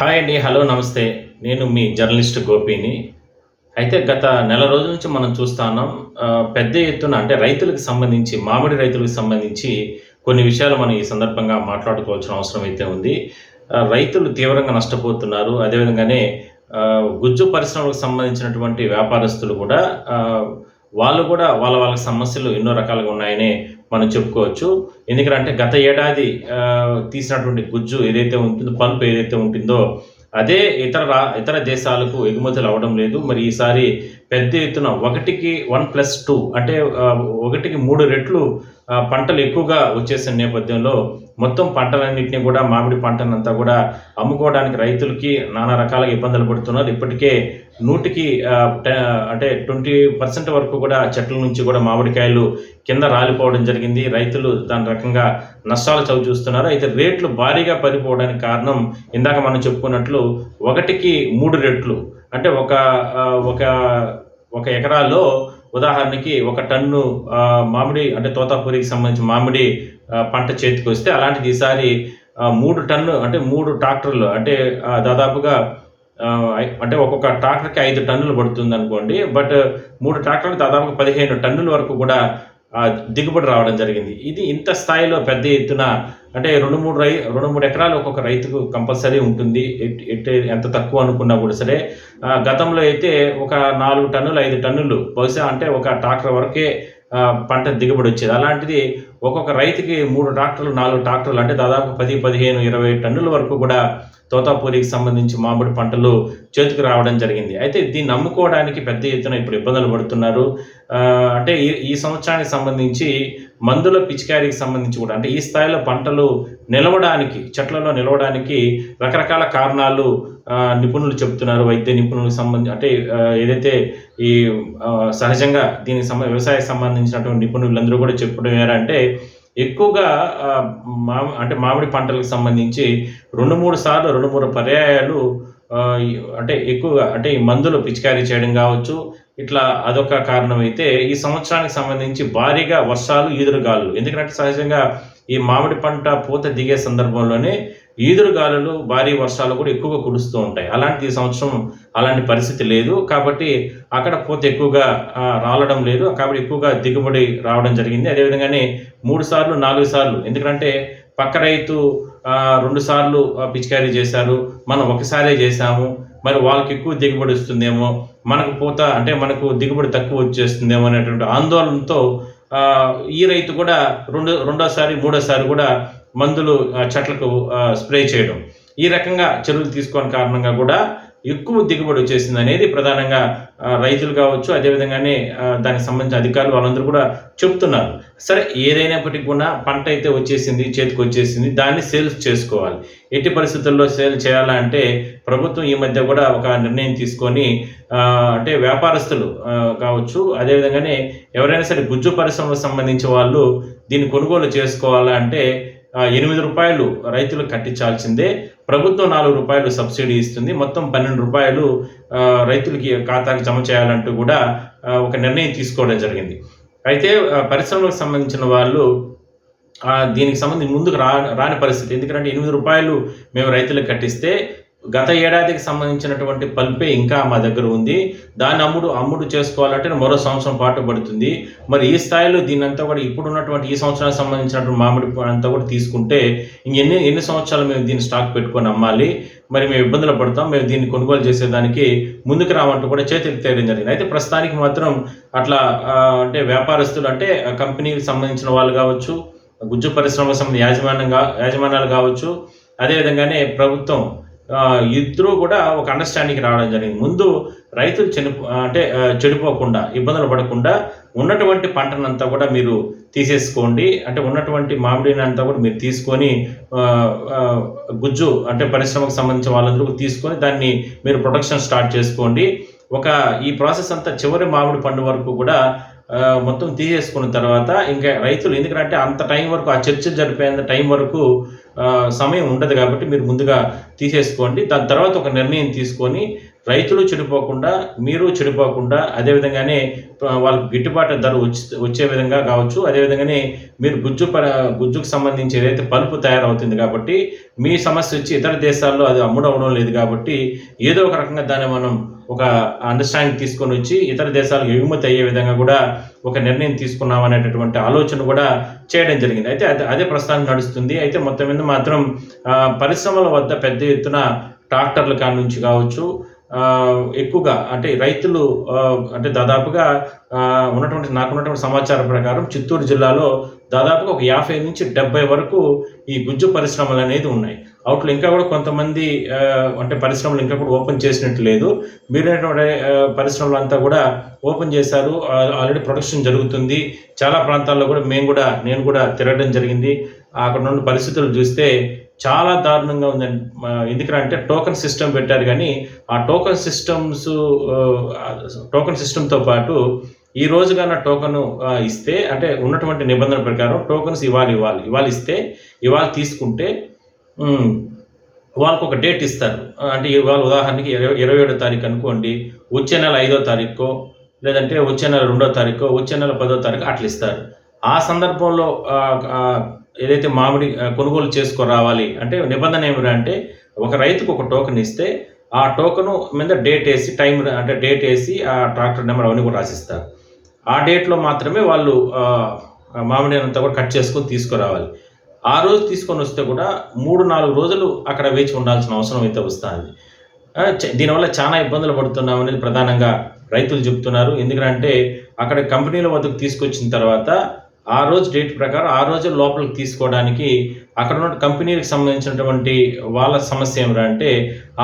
Hi అండి hello నమస్తే. నేను మీ జర్నలిస్ట్ గోపిని. అయితే గత నెల రోజుల నుంచి మనం చూస్తున్నాం పెద్ద ఎత్తున అంటే రైతులకు సంబంధించి మామిడి రైతులకు సంబంధించి కొన్ని విషయాలు మనం ఈ సందర్భంగా మాట్లాడుకోవాల్సిన అవసరం అయితే ఉంది. రైతులు తీవ్రంగా నష్టపోతున్నారు. అదేవిధంగానే గుజ్జు పరిశ్రమలకు సంబంధించినటువంటి వ్యాపారస్తులు కూడా వాళ్ళు కూడా వాళ్ళ వాళ్ళ సమస్యలు ఎన్నో రకాలుగా ఉన్నాయని మనం చెప్పుకోవచ్చు. ఎందుకంటే గత ఏడాది తీసినటువంటి గుజ్జు ఏదైతే ఉంటుందో పల్ప్ ఏదైతే ఉంటుందో అదే ఇతర రా ఇతర దేశాలకు ఎగుమతులు అవ్వడం లేదు. మరి ఈసారి పెద్ద ఎత్తున ఒకటికి వన్ ప్లస్ టూ అంటే ఒకటికి మూడు రెట్లు పంటలు ఎక్కువగా వచ్చేసిన నేపథ్యంలో మొత్తం పంటలన్నింటినీ కూడా మామిడి పంటనంతా కూడా అమ్ముకోవడానికి రైతులకి నానా రకాలుగా ఇబ్బందులు పడుతున్నారు. ఇప్పటికే నూటికి అంటే ట్వంటీ పర్సెంట్ వరకు కూడా చెట్ల నుంచి కూడా మామిడికాయలు కింద రాలిపోవడం జరిగింది. రైతులు దాని రకంగా నష్టాలు చవి చూస్తున్నారు. అయితే రేట్లు భారీగా పడిపోవడానికి కారణం ఇందాక మనం చెప్పుకున్నట్లు ఒకటికి మూడు రెట్లు. అంటే ఒక ఒక ఒక ఎకరాల్లో ఉదాహరణకి ఒక టన్ను మామిడి అంటే తోతాపూరికి సంబంధించి మామిడి పంట చేతికి వస్తే అలాంటిది ఈసారి మూడు టన్ను అంటే మూడు ట్రాక్టర్లు అంటే దాదాపుగా అంటే ఒక్కొక్క ట్రాక్టర్కి ఐదు టన్నులు పడుతుంది అనుకోండి బట్ మూడు ట్రాక్టర్లు దాదాపు పదిహేను టన్నుల వరకు కూడా దిగుబడి రావడం జరిగింది. ఇది ఇంత స్థాయిలో పెద్ద ఎత్తున అంటే రెండు మూడు రై రెండు మూడు ఎకరాలు ఒక్కొక్క రైతుకు కంపల్సరీ ఉంటుంది. ఎట్- ఎంత తక్కువ అనుకున్నా కూడా సరే. గతంలో అయితే ఒక నాలుగు టన్నులు ఐదు టన్నులు బహుశా అంటే ఒక ట్రాక్టర్ వరకే పంట దిగుబడి వచ్చేది. అలాంటిది ఒక్కొక్క రైతుకి మూడు ట్రాక్టర్లు నాలుగు ట్రాక్టర్లు అంటే దాదాపు పది పదిహేను ఇరవై టన్నుల వరకు కూడా తోతాపూరికి సంబంధించి మామిడి పంటలు చేతికి రావడం జరిగింది. అయితే దీన్ని నమ్ముకోవడానికి పెద్ద ఎత్తున ఇప్పుడు ఇబ్బందులు పడుతున్నారు. అంటే ఈ ఈ సంవత్సరానికి సంబంధించి మందుల పిచికారీకి సంబంధించి కూడా అంటే ఈ స్థాయిలో పంటలు నిలవడానికి చెట్లలో నిలవడానికి రకరకాల కారణాలు నిపుణులు చెప్తున్నారు వైద్య నిపుణులకు సంబంధించి అంటే ఏదైతే ఈ సహజంగా దీనికి సంబ వ్యవసాయ సంబంధించినటువంటి నిపుణులందరూ కూడా చెప్పడం ఏంటంటే ఎక్కువగా మా అంటే మామిడి పంటలకు సంబంధించి రెండు మూడు సార్లు రెండు మూడు పర్యాయాలు అంటే ఎక్కువగా అంటే ఈ మందులు పిచికారీ చేయడం కావచ్చు ఇట్లా అదొక కారణం అయితే ఈ సంవత్సరానికి సంబంధించి భారీగా వర్షాలు ఈదురుగాలు ఎందుకంటే సహజంగా ఈ మామిడి పంట పూత దిగే సందర్భంలోనే ఈదురుగాలులు భారీ వర్షాలు కూడా ఎక్కువగా కురుస్తూ ఉంటాయి. అలాంటి ఈ సంవత్సరం అలాంటి పరిస్థితి లేదు. కాబట్టి అక్కడ పూత ఎక్కువగా రాలడం లేదు. కాబట్టి ఎక్కువగా దిగుబడి రావడం జరిగింది. అదేవిధంగానే మూడు సార్లు నాలుగు సార్లు. ఎందుకంటే పక్క రైతు రెండు సార్లు పిచికారీ చేశారు. మనం ఒకసారే చేశాము. మరి వాళ్ళకి ఎక్కువ దిగుబడి వస్తుందేమో మనకు పూత అంటే మనకు దిగుబడి తక్కువ వచ్చేస్తుందేమో అనేటువంటి ఆందోళనతో ఈ రైతు కూడా రెండు రెండోసారి మూడోసారి కూడా మందులు చెట్లకు స్ప్రే చేయడం. ఈ రకంగా చర్యలు తీసుకోని కారణంగా కూడా ఎక్కువ దిగుబడి వచ్చేసింది అనేది ప్రధానంగా రైతులు కావచ్చు అదేవిధంగానే దానికి సంబంధించిన అధికారులు వాళ్ళందరూ కూడా చెప్తున్నారు. సరే ఏదైనప్పటికీ కూడా పంట అయితే వచ్చేసింది చేతికి వచ్చేసింది దాన్ని సేల్స్ చేసుకోవాలి. ఎట్టి పరిస్థితుల్లో సేల్ చేయాలంటే ప్రభుత్వం ఈ మధ్య కూడా ఒక నిర్ణయం తీసుకొని అంటే వ్యాపారస్తులు కావచ్చు అదేవిధంగానే ఎవరైనా సరే గుజ్జు పరిశ్రమకు సంబంధించిన వాళ్ళు దీన్ని కొనుగోలు చేసుకోవాలంటే ఎనిమిది రూపాయలు రైతులు కట్టించాల్సిందే. ప్రభుత్వం నాలుగు రూపాయలు సబ్సిడీ ఇస్తుంది. మొత్తం పన్నెండు రూపాయలు రైతులకి ఖాతాకి జమ చేయాలంటూ కూడా ఒక నిర్ణయం తీసుకోవడం జరిగింది. అయితే పరిశ్రమలకు సంబంధించిన వాళ్ళు దీనికి సంబంధించి ముందుకు రా రాని పరిస్థితి. ఎందుకంటే ఎనిమిది రూపాయలు మేము రైతులకు కట్టిస్తే గత ఏడాదికి సంబంధించినటువంటి పల్పే ఇంకా మా దగ్గర ఉంది. దాన్ని అమ్ముడు అమ్ముడు చేసుకోవాలంటే మరో సంవత్సరం పాటు పడుతుంది. మరి ఈ స్థాయిలో దీని అంతా కూడా ఇప్పుడున్నటువంటి ఈ సంవత్సరానికి సంబంధించినటువంటి మామిడి అంతా కూడా తీసుకుంటే ఇంకెన్ని ఎన్ని సంవత్సరాలు మేము దీన్ని స్టాక్ పెట్టుకొని అమ్మాలి? మరి మేము ఇబ్బందులు పడతాం. మేము దీన్ని కొనుగోలు చేసేదానికి ముందుకు రావంటూ కూడా చేతికి తేయడం జరిగింది. అయితే ప్రస్తుతానికి మాత్రం అట్లా అంటే వ్యాపారస్తులు అంటే కంపెనీకి సంబంధించిన వాళ్ళు కావచ్చు గుజ్జు పరిశ్రమకు సంబంధించిన యాజమాన్యంగా యాజమాన్యాలు కావచ్చు అదేవిధంగానే ప్రభుత్వం ఇద్దరూ కూడా ఒక అండర్స్టాండింగ్కి రావడం జరిగింది. ముందు రైతులు చనిపో అంటే చెడిపోకుండా ఇబ్బందులు పడకుండా ఉన్నటువంటి పంటనంతా కూడా మీరు తీసేసుకోండి. అంటే ఉన్నటువంటి మామిడిని అంతా కూడా మీరు తీసుకొని గుజ్జు అంటే పరిశ్రమకు సంబంధించిన వాళ్ళందరూ తీసుకొని దాన్ని మీరు ప్రొడక్షన్ స్టార్ట్ చేసుకోండి. ఒక ఈ ప్రాసెస్ అంతా చివరి మామిడి పండు వరకు కూడా మొత్తం తీసేసుకున్న తర్వాత ఇంకా రైతులు ఎందుకంటే అంత టైం వరకు ఆ చర్చ జరిపేంత టైం వరకు సమయం ఉండదు కాబట్టి మీరు ముందుగా తీసేసుకోండి. దాని తర్వాత ఒక నిర్ణయం తీసుకొని రైతులు చెడిపోకుండా మీరు చెడిపోకుండా అదేవిధంగానే వాళ్ళకి గిట్టుబాటు ధర వచ్చి వచ్చే విధంగా కావచ్చు. అదేవిధంగానే మీరు గుజ్జు ప గుజ్జుకు సంబంధించి ఏదైతే పలుపు తయారవుతుంది కాబట్టి మీ సమస్య వచ్చి ఇతర దేశాల్లో అది అమ్ముడవడం లేదు కాబట్టి ఏదో ఒక రకంగా దాన్ని మనం ఒక అండర్స్టాండింగ్ తీసుకొని వచ్చి ఇతర దేశాలకు ఎగుమతి అయ్యే విధంగా కూడా ఒక నిర్ణయం తీసుకున్నాం అనేటటువంటి ఆలోచన కూడా చేయడం జరిగింది. అయితే అదే అదే ప్రస్థానం నడుస్తుంది. అయితే మొత్తం మీద మాత్రం పరిశ్రమల వద్ద పెద్ద ఎత్తున ట్రాక్టర్ల కాడ నుంచి కావచ్చు ఎక్కువగా అంటే రైతులు అంటే దాదాపుగా ఆ, ఉన్నటువంటి నాకున్నటువంటి సమాచారం ప్రకారం చిత్తూరు జిల్లాలో దాదాపుగా ఒక యాభై నుంచి డెబ్బై వరకు ఈ గుజ్జు పరిశ్రమలు అనేది ఉన్నాయి. అవుట్లో ఇంకా కూడా కొంతమంది అంటే పరిశ్రమలు ఇంకా కూడా ఓపెన్ చేసినట్టు లేదు. మీరైనటువంటి పరిశ్రమలు అంతా కూడా ఓపెన్ చేశారు. ఆల్రెడీ ప్రొడక్షన్ జరుగుతుంది. చాలా ప్రాంతాల్లో కూడా మేము కూడా నేను కూడా తిరగడం జరిగింది. అక్కడ నుండి పరిస్థితులు చూస్తే చాలా దారుణంగా ఉందండి. మా- ఎందుకంటే టోకన్ సిస్టమ్ పెట్టారు కానీ ఆ టోకన్ సిస్టమ్స్ టోకన్ సిస్టమ్తో పాటు ఈ రోజుగా కన్నా టోకన్ ఇస్తే అంటే ఉన్నటువంటి నిబంధన ప్రకారం టోకన్స్ ఇవ్వాలి ఇవ్వాలి. ఇవాళ ఇస్తే ఇవాళ తీసుకుంటే వాళ్ళకు ఒక డేట్ ఇస్తారు. అంటే ఇవాళ ఉదాహరణకి ఇరవై ఇరవై ఏడో తారీఖు అనుకోండి వచ్చే నెల ఐదో తారీఖు లేదంటే వచ్చే నెల రెండో తారీఖు వచ్చే నెల పదో తారీఖు అట్లా ఇస్తారు. ఆ సందర్భంలో ఏదైతే మామిడి కొనుగోలు చేసుకొని రావాలి అంటే నిబంధన ఏమిటంటే ఒక రైతుకు ఒక టోకెన్ ఇస్తే ఆ టోకెను మీద డేట్ వేసి టైం అంటే డేట్ వేసి ఆ ట్రాక్టర్ నెంబర్ అవన్నీ కూడా రాసిస్తారు. ఆ డేట్లో మాత్రమే వాళ్ళు మామిడి అంతా కూడా కట్ చేసుకొని తీసుకురావాలి. ఆ రోజు తీసుకొని వస్తే కూడా మూడు నాలుగు రోజులు అక్కడ వేచి ఉండాల్సిన అవసరం అయితే వస్తుంది. దీనివల్ల చాలా ఇబ్బందులు పడుతున్నాం అనేది ప్రధానంగా రైతులు చెప్తున్నారు. ఎందుకంటే అక్కడ కంపెనీల వద్దకు తీసుకొచ్చిన తర్వాత ఆ రోజు డేట్ ప్రకారం ఆ రోజు లోపలికి తీసుకోవడానికి అక్కడ ఉన్న కంపెనీలకు సంబంధించినటువంటి వాళ్ళ సమస్య ఏమిటంటే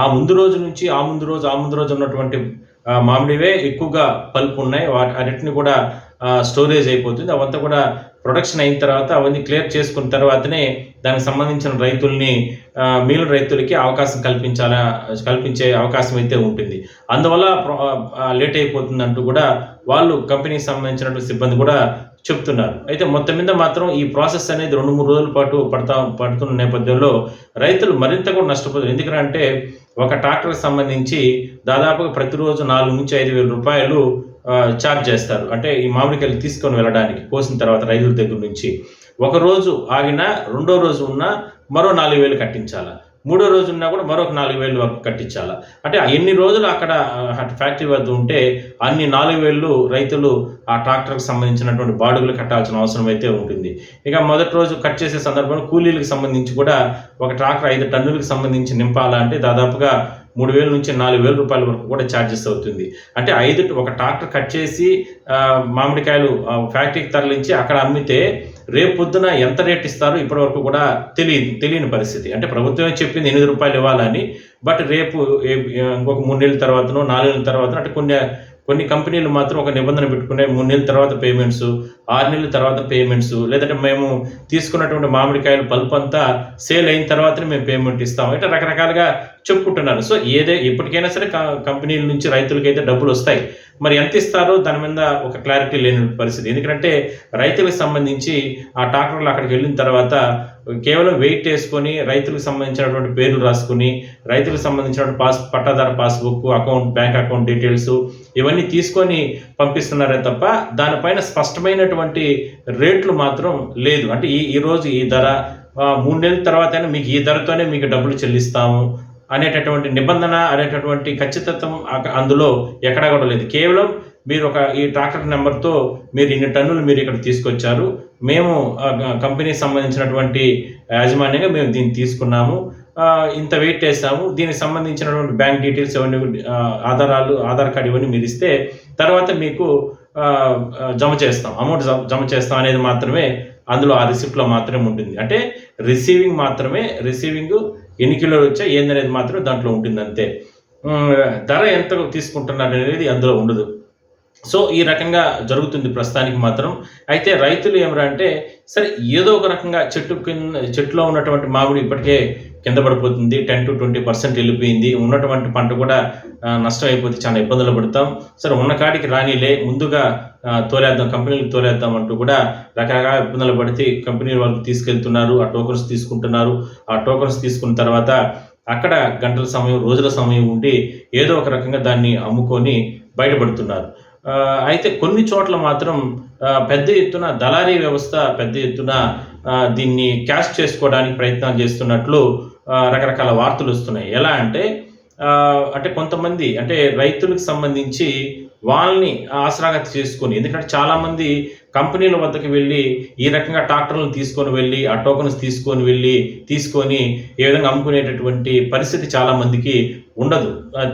ఆ ముందు రోజు నుంచి ఆ ముందు రోజు ఆ ముందు రోజు ఉన్నటువంటి మామిడివే ఎక్కువగా పలుపు ఉన్నాయి వాటి అన్నిటిని కూడా స్టోరేజ్ అయిపోతుంది. అవంతా కూడా ప్రొడక్షన్ అయిన తర్వాత అవన్నీ క్లియర్ చేసుకున్న తర్వాతనే దానికి సంబంధించిన రైతుల్ని మిగిలిన రైతులకి అవకాశం కల్పించాలా కల్పించే అవకాశం అయితే ఉంటుంది. అందువల్ల లేట్ అయిపోతుంది అంటూ కూడా వాళ్ళు కంపెనీకి సంబంధించినటువంటి సిబ్బంది కూడా చెప్తున్నారు. అయితే మొత్తం మీద మాత్రం ఈ ప్రాసెస్ అనేది రెండు మూడు రోజుల పాటు పడతా పడుతున్న నేపథ్యంలో రైతులు మరింత కూడా నష్టపోతారు. ఎందుకంటే ఒక ట్రాక్టర్కి సంబంధించి దాదాపుగా ప్రతిరోజు నాలుగు నుంచి ఐదు వేల రూపాయలు ఛార్జ్ చేస్తారు. అంటే ఈ మామిడికాయలు తీసుకొని వెళ్ళడానికి కోసిన తర్వాత రైతుల దగ్గర నుంచి ఒక రోజు ఆగినా రెండో రోజు ఉన్నా మరో నాలుగు వేలు కట్టించాలా? మూడో రోజు ఉన్నా కూడా మరొక నాలుగు వేలు వరకు కట్టించాలా? అంటే ఎన్ని రోజులు అక్కడ ఫ్యాక్టరీ వద్ద ఉంటే అన్ని నాలుగు వేలు రైతులు ఆ ట్రాక్టర్కి సంబంధించినటువంటి బాడుగులు కట్టాల్సిన అవసరం అయితే ఉంటుంది. ఇక మొదటి రోజు కట్ చేసే సందర్భంలో కూలీలకు సంబంధించి కూడా ఒక ట్రాక్టర్ ఐదు టన్నులకు సంబంధించి నింపాలంటే దాదాపుగా మూడు వేల నుంచి నాలుగు వేల రూపాయల వరకు కూడా ఛార్జెస్ అవుతుంది. అంటే ఐదు ఒక ట్రాక్టర్ కట్ చేసి మామిడికాయలు ఫ్యాక్టరీకి తరలించి అక్కడ అమ్మితే రేపు పొద్దున ఎంత రేట్ ఇస్తారో ఇప్పటి వరకు కూడా తెలియదు తెలియని పరిస్థితి. అంటే ప్రభుత్వమే చెప్పింది ఎనిమిది రూపాయలు ఇవ్వాలని బట్ రేపు ఇంకొక మూడు నెలల తర్వాతనో నాలుగు నెలల తర్వాత అంటే కొన్ని కొన్ని కంపెనీలు మాత్రం ఒక నిబంధన పెట్టుకునే మూడు నెలల తర్వాత పేమెంట్స్ ఆరు నెలల తర్వాత పేమెంట్స్ లేదంటే మేము తీసుకున్నటువంటి మామిడికాయలు పల్ప్ అంతా సేల్ అయిన తర్వాతనే మేము పేమెంట్ ఇస్తాం. అంటే రకరకాలుగా చెప్పుకుంటున్నారు. సో ఏదే ఎప్పటికైనా సరే కంపెనీల నుంచి రైతులకైతే డబ్బులు వస్తాయి. మరి ఎంత ఇస్తారో దాని మీద ఒక క్లారిటీ లేని పరిస్థితి. ఎందుకంటే రైతులకు సంబంధించి ఆ ట్రాక్టర్లు అక్కడికి వెళ్ళిన తర్వాత కేవలం వెయిట్ వేసుకొని రైతులకు సంబంధించినటువంటి పేర్లు రాసుకుని రైతులకు సంబంధించినటువంటి pass పట్టాదార passbook account bank account details ఇవన్నీ తీసుకొని పంపిస్తున్నారే తప్ప దానిపైన స్పష్టమైనటువంటి రేట్లు మాత్రం లేదు. అంటే ఈ ఈరోజు ఈ ధర మూడు నెలల తర్వాత మీకు ఈ ధరతోనే మీకు డబ్బులు చెల్లిస్తాము అనేటటువంటి నిబంధన అనేటటువంటి ఖచ్చితత్వం అందులో ఎక్కడా కూడా లేదు. కేవలం మీరు ఒక ఈ ట్రాక్టర్ నెంబర్తో మీరు ఇన్ని టన్నులు మీరు ఇక్కడ తీసుకొచ్చారు. మేము కంపెనీకి సంబంధించినటువంటి యాజమాన్యంగా మేము దీన్ని తీసుకున్నాము. ఇంత వెయిట్ వేసాము దీనికి సంబంధించినటువంటి బ్యాంక్ డీటెయిల్స్ ఇవన్నీ ఆధారాలు ఆధార్ కార్డు ఇవన్నీ మీరు ఇస్తే తర్వాత మీకు జమ చేస్తాం. అమౌంట్ జమ జమ చేస్తాం అనేది మాత్రమే అందులో ఆ రిసిప్ట్లో మాత్రమే ఉంటుంది. అంటే రిసీవింగ్ మాత్రమే రిసీవింగ్ ఎన్ని కిలోలు వచ్చా ఏందనేది మాత్రమే దాంట్లో ఉంటుంది అంతే. ధర ఎంత తీసుకుంటున్నారు అనేది అందులో ఉండదు. సో ఈ రకంగా జరుగుతుంది ప్రస్తుతానికి మాత్రం. అయితే రైతులు ఏమరా అంటే సరే ఏదో ఒక రకంగా చెట్టు కింద చెట్టులో ఉన్నటువంటి మామిడి ఇప్పటికే కింద పడిపోతుంది టెన్ టు ట్వంటీ పర్సెంట్ వెళ్ళిపోయింది. ఉన్నటువంటి పంట కూడా నష్టం అయిపోతే చాలా ఇబ్బందులు పడతాం. సరే ఉన్న కాడికి రానిలే ముందుగా తోలేద్దాం కంపెనీలకు తోలేద్దాం అంటూ కూడా రకరకాల ఇబ్బందులు పడితే కంపెనీ వాళ్ళకి తీసుకెళ్తున్నారు ఆ టోకన్స్ తీసుకుంటున్నారు. ఆ టోకన్స్ తీసుకున్న తర్వాత అక్కడ గంటల సమయం రోజుల సమయం ఉండి ఏదో ఒక రకంగా దాన్ని అమ్ముకొని బయటపడుతున్నారు. అయితే కొన్ని చోట్ల మాత్రం పెద్ద ఎత్తున దళారీ వ్యవస్థ పెద్ద ఎత్తున దీన్ని క్యాష్ చేసుకోవడానికి ప్రయత్నాలు చేస్తున్నట్లు రకరకాల వార్తలు వస్తున్నాయి. ఎలా అంటే అంటే కొంతమంది అంటే రైతులకు సంబంధించి వాళ్ళని ఆసరాగా చేసుకొని ఎందుకంటే చాలామంది కంపెనీల వద్దకు వెళ్ళి ఈ రకంగా ట్రాక్టర్లను తీసుకొని వెళ్ళి ఆ టోకన్స్ తీసుకొని వెళ్ళి తీసుకొని ఏ విధంగా అమ్ముకునేటటువంటి పరిస్థితి చాలామందికి ఉండదు.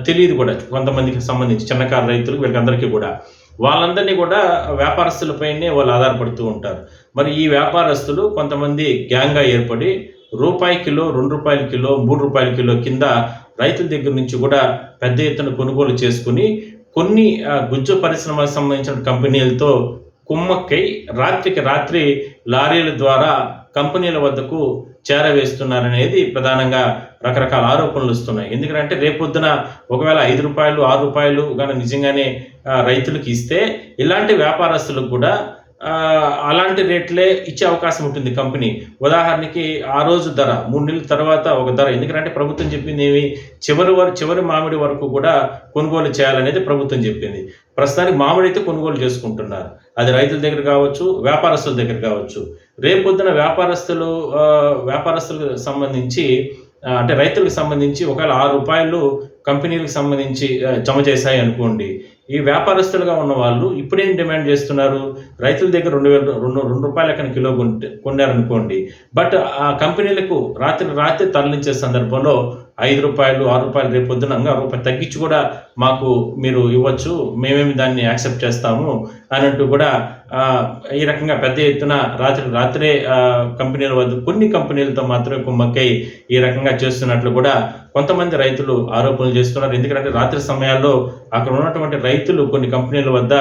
తెలియదు కూడా కొంతమందికి సంబంధించి చిన్నకారు రైతులకు వీళ్ళకందరికీ కూడా. వాళ్ళందరినీ కూడా వ్యాపారస్తులపైనే వాళ్ళు ఆధారపడుతూ ఉంటారు. మరి ఈ వ్యాపారస్తులు కొంతమంది గ్యాంగ్గా ఏర్పడి రూపాయి కిలో రెండు రూపాయల కిలో మూడు రూపాయల కిలో కింద రైతుల దగ్గర నుంచి కూడా పెద్ద ఎత్తున కొనుగోలు చేసుకుని కొన్ని గుజ్జు పరిశ్రమలకు సంబంధించిన కంపెనీలతో కుమ్మక్కై రాత్రికి రాత్రి లారీల ద్వారా కంపెనీల వద్దకు చేరవేస్తున్నారనేది ప్రధానంగా రకరకాల ఆరోపణలు వస్తున్నాయి. ఎందుకంటే రేపొద్దున ఒకవేళ ఐదు రూపాయలు ఆరు రూపాయలు కానీ నిజంగానే రైతులకు ఇస్తే ఇలాంటి వ్యాపారస్తులకు కూడా అలాంటి రేట్లే ఇచ్చే అవకాశం ఉంటుంది కంపెనీ. ఉదాహరణకి ఆ రోజు ధర మూడు నెలల తర్వాత ఒక ధర. ఎందుకంటే ప్రభుత్వం చెప్పింది ఏమి? చివరి వరకు చివరి మామిడి వరకు కూడా కొనుగోలు చేయాలనేది ప్రభుత్వం చెప్పింది. ప్రస్తుతానికి మామిడి అయితే కొనుగోలు చేసుకుంటున్నారు. అది రైతుల దగ్గర కావచ్చు వ్యాపారస్తుల దగ్గర కావచ్చు. రేపొద్దున వ్యాపారస్తులు వ్యాపారస్తులకు సంబంధించి అంటే రైతులకు సంబంధించి ఒకవేళ ఆరు రూపాయలు కంపెనీలకు సంబంధించి జమ చేశాయి అనుకోండి ఈ వ్యాపారస్తులుగా ఉన్న వాళ్ళు ఇప్పుడేం డిమాండ్ చేస్తున్నారు? రైతుల దగ్గర రెండు వేల రెండు రెండు రూపాయల లెక్కన కిలో కొంటే కొన్నారనుకోండి. బట్ ఆ కంపెనీలకు రాత్రి రాత్రి తరలించే సందర్భంలో ఐదు రూపాయలు ఆరు రూపాయలు రేపు పొద్దున ఇంకా రూపాయలు తగ్గించి కూడా మాకు మీరు ఇవ్వచ్చు. మేమేమి దాన్ని యాక్సెప్ట్ చేస్తాము అన్నట్టు కూడా ఈ రకంగా పెద్ద ఎత్తున రాత్రి రాత్రే కంపెనీల వద్ద కొన్ని కంపెనీలతో మాత్రమే కుమ్మక్కై ఈ రకంగా చేస్తున్నట్లు కూడా కొంతమంది రైతులు ఆరోపణలు చేస్తున్నారు. ఎందుకంటే రాత్రి సమయాల్లో అక్కడ ఉన్నటువంటి రైతులు కొన్ని కంపెనీల వద్ద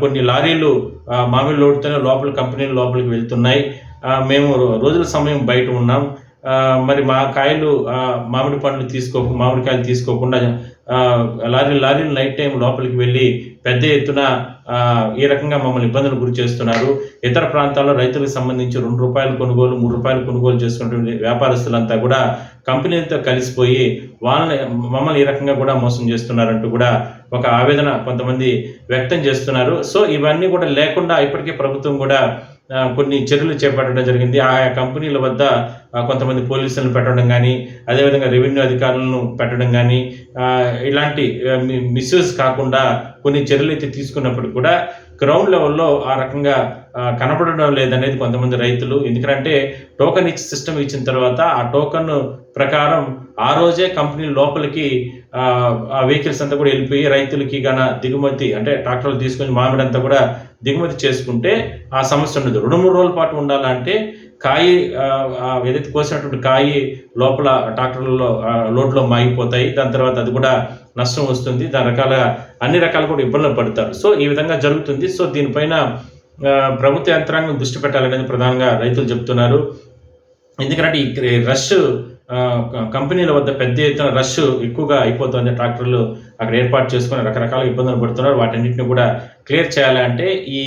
కొన్ని లారీలు మామిడి లోడుతోనే లోపల కంపెనీలు లోపలికి వెళ్తున్నాయి. మేము రోజుల సమయం బయట ఉన్నాం. మరి మా కాయలు మామిడి పండ్లు తీసుకో మామిడికాయలు తీసుకోకుండా లారీ లారీలు నైట్ టైం లోపలికి వెళ్ళి పెద్ద ఎత్తున ఈ రకంగా మమ్మల్ని ఇబ్బందులు గురి చేస్తున్నారు. ఇతర ప్రాంతాల్లో రైతులకు సంబంధించి రెండు రూపాయలు కొనుగోలు మూడు రూపాయలు కొనుగోలు చేసుకున్నటువంటి వ్యాపారస్తులంతా కూడా కంపెనీలతో కలిసిపోయి వాళ్ళని మమ్మల్ని ఈ రకంగా కూడా మోసం చేస్తున్నారంటూ కూడా ఒక ఆవేదన కొంతమంది వ్యక్తం చేస్తున్నారు. సో ఇవన్నీ కూడా లేకుండా ఇప్పటికే ప్రభుత్వం కూడా కొన్ని చర్యలు చేపట్టడం జరిగింది. ఆయా కంపెనీల వద్ద కొంతమంది పోలీసులను పెట్టడం కానీ అదేవిధంగా రెవెన్యూ అధికారులను పెట్టడం కానీ ఇలాంటి మిస్యూజ్ కాకుండా కొన్ని చర్యలు అయితే తీసుకున్నప్పుడు కూడా గ్రౌండ్ లెవెల్లో ఆ రకంగా కనపడడం లేదనేది కొంతమంది రైతులు. ఎందుకంటే టోకన్ ఇచ్చి సిస్టమ్ ఇచ్చిన తర్వాత ఆ టోకన్ ప్రకారం ఆ రోజే కంపెనీ లోపలికి ఆ, వెహికల్స్ అంతా కూడా వెళ్ళిపోయి రైతులకి గన దిగుమతి అంటే ట్రాక్టర్లు తీసుకొని మామిడి అంతా కూడా దిగుమతి చేసుకుంటే ఆ సమస్య ఉండదు. రెండు మూడు రోజుల పాటు ఉండాలంటే కాయి ఆ, ఏదైతే కోసినటువంటి కాయి లోపల ట్రాక్టర్లలో లోడ్లో మాగిపోతాయి. దాని తర్వాత అది కూడా నష్టం వస్తుంది. దాని రకాల అన్ని రకాలు కూడా ఇబ్బందులు పడతారు. సో ఈ విధంగా జరుగుతుంది. సో దీనిపైన ప్రభుత్వ యంత్రాంగం దృష్టి పెట్టాలనేది ప్రధానంగా రైతులు చెప్తున్నారు. ఎందుకంటే ఈ రష్ కంపెనీల వద్ద పెద్ద ఎత్తున రష్ ఎక్కువగా అయిపోతుంది. ట్రాక్టర్లు అక్కడ ఏర్పాటు చేసుకుని రకరకాల ఇబ్బందులు పడుతున్నారు. వాటన్నిటిని కూడా క్లియర్ చేయాలంటే ఈ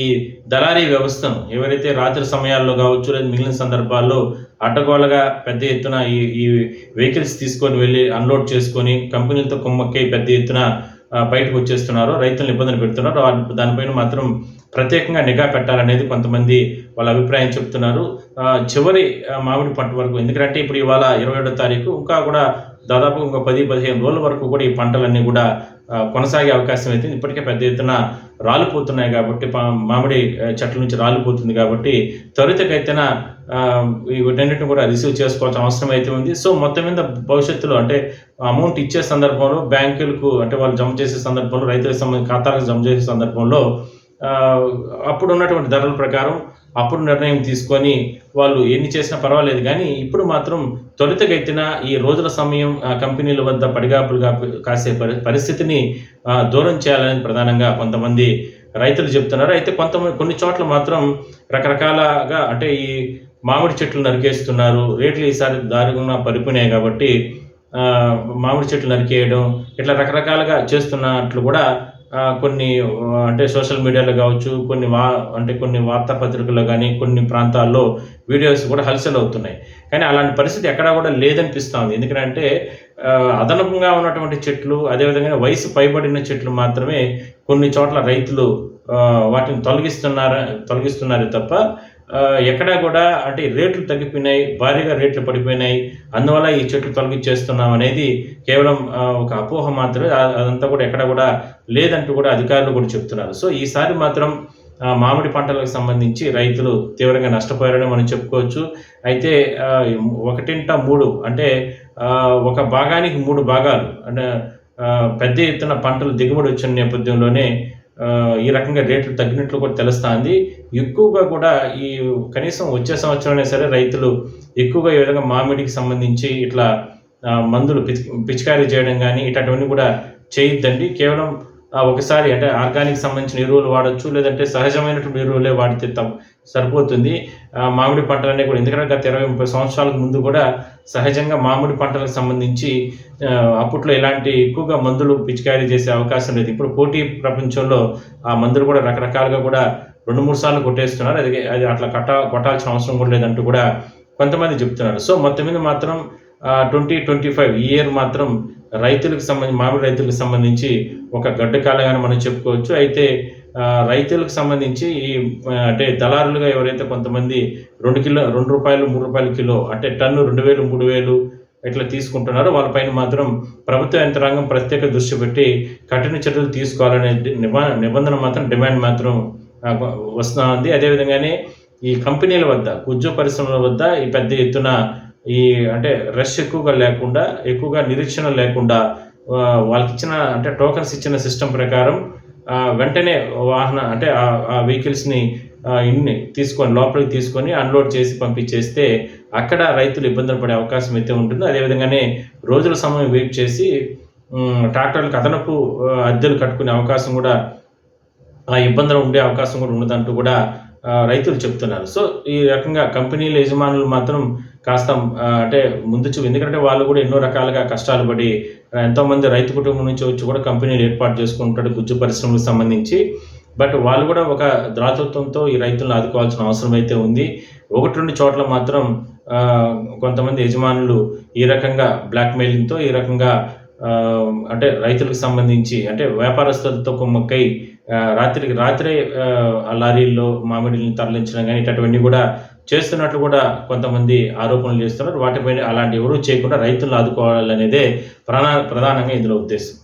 దళారీ వ్యవస్థను ఎవరైతే రాత్రి సమయాల్లో కావచ్చు లేదా మిగిలిన సందర్భాల్లో అడ్డగోలగా పెద్ద ఎత్తున ఈ ఈ వెహికల్స్ తీసుకొని వెళ్ళి అన్లోడ్ చేసుకొని కంపెనీలతో కుమ్మక్కై పెద్ద ఎత్తున బయటకు వచ్చేస్తున్నారో రైతులను ఇబ్బందులు పెడుతున్నారు. దానిపైన మాత్రం ప్రత్యేకంగా నిఘా పెట్టాలనేది కొంతమంది వాళ్ళ అభిప్రాయం చెప్తున్నారు. ఆ, చివరి మామిడి పంట వరకు. ఎందుకంటే ఇప్పుడు ఇవాళ ఇరవై ఏడో తారీఖు ఇంకా కూడా దాదాపు ఇంకో పది పదిహేను రోజుల వరకు కూడా ఈ పంటలన్నీ కూడా కొనసాగే అవకాశం అయితే ఇప్పటికే పెద్ద ఎత్తున రాలిపోతున్నాయి కాబట్టి మామిడి చెట్ల నుంచి రాలిపోతుంది కాబట్టి త్వరితకైతేన ఈ వీటన్నిటిని కూడా రిసీవ్ చేసుకోవాల్సిన అవసరం అయితే ఉంది. సో మొత్తం మీద భవిష్యత్తులో అంటే అమౌంట్ ఇచ్చే సందర్భంలో బ్యాంకులకు అంటే వాళ్ళు జమ చేసే సందర్భంలో రైతులకు సంబంధించి ఖాతాలకు జమ చేసే సందర్భంలో అప్పుడు ఉన్నటువంటి ధరల ప్రకారం అప్పుడు నిర్ణయం తీసుకొని వాళ్ళు ఎన్ని చేసినా పర్వాలేదు కానీ ఇప్పుడు మాత్రం త్వరితగతిన ఈ రోజుల సమయం ఆ, కంపెనీల వద్ద పడిగాపులుగా కాసే పరి పరిస్థితిని దూరం చేయాలని ప్రధానంగా కొంతమంది రైతులు చెప్తున్నారు. అయితే కొంతమంది కొన్ని చోట్ల మాత్రం రకరకాలగా అంటే ఈ మామిడి చెట్లు నరికేస్తున్నారు. రేట్లు ఈసారి దారుణంగా పడిపోయినాయి కాబట్టి మామిడి చెట్లు నరికేయడం ఇట్లా రకరకాలుగా చేస్తున్నట్లు కూడా కొన్ని అంటే సోషల్ మీడియాలో కావచ్చు కొన్ని వా అంటే కొన్ని వార్తాపత్రికల్లో కానీ కొన్ని ప్రాంతాల్లో వీడియోస్ కూడా హల్చల్ అవుతున్నాయి. కానీ అలాంటి పరిస్థితి ఎక్కడా కూడా లేదనిపిస్తా ఉంది. అదనపుగా ఉన్నటువంటి చెట్లు, అదే విధంగా వయసు పైబడిన చెట్లు మాత్రమే కొన్ని చోట్ల రైతులు వాటిని తొలగిస్తున్నారా తొలగిస్తున్నారే తప్ప ఎక్కడా కూడా అంటే రేట్లు తగ్గిపోయినాయి, భారీగా రేట్లు పడిపోయినాయి. అందువల్ల ఈ చెట్లు తొలగించేస్తున్నాం అనేది కేవలం ఒక అపోహ మాత్రమే. అదంతా కూడా ఎక్కడ కూడా లేదంటూ కూడా అధికారులు కూడా చెప్తున్నారు. సో, ఈసారి మాత్రం మామిడి పంటలకు సంబంధించి రైతులు తీవ్రంగా నష్టపోయారని మనం చెప్పుకోవచ్చు. అయితే ఒకటింట మూడు అంటే ఒక భాగానికి మూడు భాగాలు అంటే పెద్ద ఎత్తున పంటలు దిగుబడి వచ్చిన నేపథ్యంలోనే ఈ రకంగా రేట్లు తగ్గినట్లు కూడా తెలుస్తుంది ఎక్కువగా కూడా ఈ కనీసం వచ్చే సంవత్సరమైనా సరే రైతులు ఎక్కువగా ఈ విధంగా మామిడికి సంబంధించి ఇట్లా మందులు పిచి పిచికారీ చేయడం కానీ ఇట్లాంటివన్నీ కూడా చేయొద్దండి. కేవలం ఒకసారి అంటే ఆర్గానిక్ సంబంధించిన ఎరువులు వాడొచ్చు. లేదంటే సహజమైనటువంటి ఎరువులే వాడితే త సరిపోతుంది. మామిడి పంటలన్నీ కూడా ఎందుకంటే గత 20, 30 సంవత్సరాలకు ముందు కూడా సహజంగా మామిడి పంటలకు సంబంధించి అప్పట్లో ఇలాంటి ఎక్కువగా మందులు పిచికారీ చేసే అవకాశం లేదు. ఇప్పుడు పోటీ ప్రపంచంలో ఆ మందులు కూడా రకరకాలుగా కూడా 2, 3 సార్లు కొట్టేస్తున్నారు. అది అది అట్లా కట్ట కొట్టాల్సిన అవసరం కూడా లేదంటూ కూడా కొంతమంది చెప్తున్నారు. సో, మొత్తం మీద మాత్రం ఆహ్, 2025 ఈ ఇయర్ మాత్రం రైతులకు సంబంధించి మామిడి రైతులకు సంబంధించి ఒక గడ్డు కాలంగానే మనం చెప్పుకోవచ్చు. అయితే రైతులకు సంబంధించి ఈ అంటే దళారులుగా ఎవరైతే కొంతమంది రెండు కిలో రెండు రూపాయలు మూడు రూపాయలు కిలో అంటే టన్ను 2000, 3000 ఇట్లా తీసుకుంటున్నారో వాళ్ళ పైన మాత్రం ప్రభుత్వ యంత్రాంగం ప్రత్యేక దృష్టి పెట్టి కఠిన చర్యలు తీసుకోవాలనే నిబంధన మాత్రం డిమాండ్ మాత్రం ఆహ్, అదేవిధంగానే ఉంది. ఈ కంపెనీల వద్ద, కుజ్జు పరిశ్రమల వద్ద ఈ పెద్ద ఎత్తున ఈ అంటే రష్ ఎక్కువగా లేకుండా, ఎక్కువగా నిరీక్షణ లేకుండా వాళ్ళకి వాళ్ళకిచ్చిన అంటే టోకన్స్ ఇచ్చిన సిస్టమ్ ప్రకారం వెంటనే వాహన అంటే ఆ వెహికల్స్‌ని ఇన్ని తీసుకొని లోపలికి తీసుకొని అన్‌లోడ్ చేసి పంపించేస్తే అక్కడ రైతులు ఇబ్బందులు పడే అవకాశం అయితే ఉంటుంది. అదే విధంగానే రోజుల సమయం వెయిట్ చేసి ట్రాక్టర్లకు అదనపు అద్దెలు కట్టుకునే అవకాశం కూడా ఆ ఇబ్బందులు ఉండే అవకాశం కూడా ఉండదంటూ కూడా రైతులు చెప్తున్నారు. సో, ఈ రకంగా కంపెనీల యజమానులు మాత్రం కాస్త అంటే ముందు చూపు ఎందుకంటే వాళ్ళు కూడా ఎన్నో రకాలుగా కష్టాలు పడి ఎంతోమంది రైతు కుటుంబం నుంచి వచ్చి కూడా కంపెనీలు ఏర్పాటు చేసుకుంటారు గుజ్జు పరిశ్రమలకు సంబంధించి. బట్ వాళ్ళు కూడా ఒక ద్రాతృత్వంతో ఈ రైతులను ఆదుకోవాల్సిన అవసరం అయితే ఉంది. 1, 2 చోట్ల మాత్రం కొంతమంది యజమానులు ఈ రకంగా బ్లాక్‌మెయిలింగ్‌తో ఈ రకంగా అంటే రైతులకు సంబంధించి అంటే వ్యాపారస్తులతో కుమ్మక్కై రాత్రికి రాత్రే ఆ లారీల్లో మామిడిని తరలించడం కానీ ఇటువంటివన్నీ కూడా చేస్తున్నట్లు కూడా కొంతమంది ఆరోపణలు చేస్తున్నారు. వాటిపైన అలాంటి ఎవరు చేయకుండా రైతులను ఆదుకోవాలనేదే ప్రనా ప్రధానంగా ఇందులో ఉద్దేశం.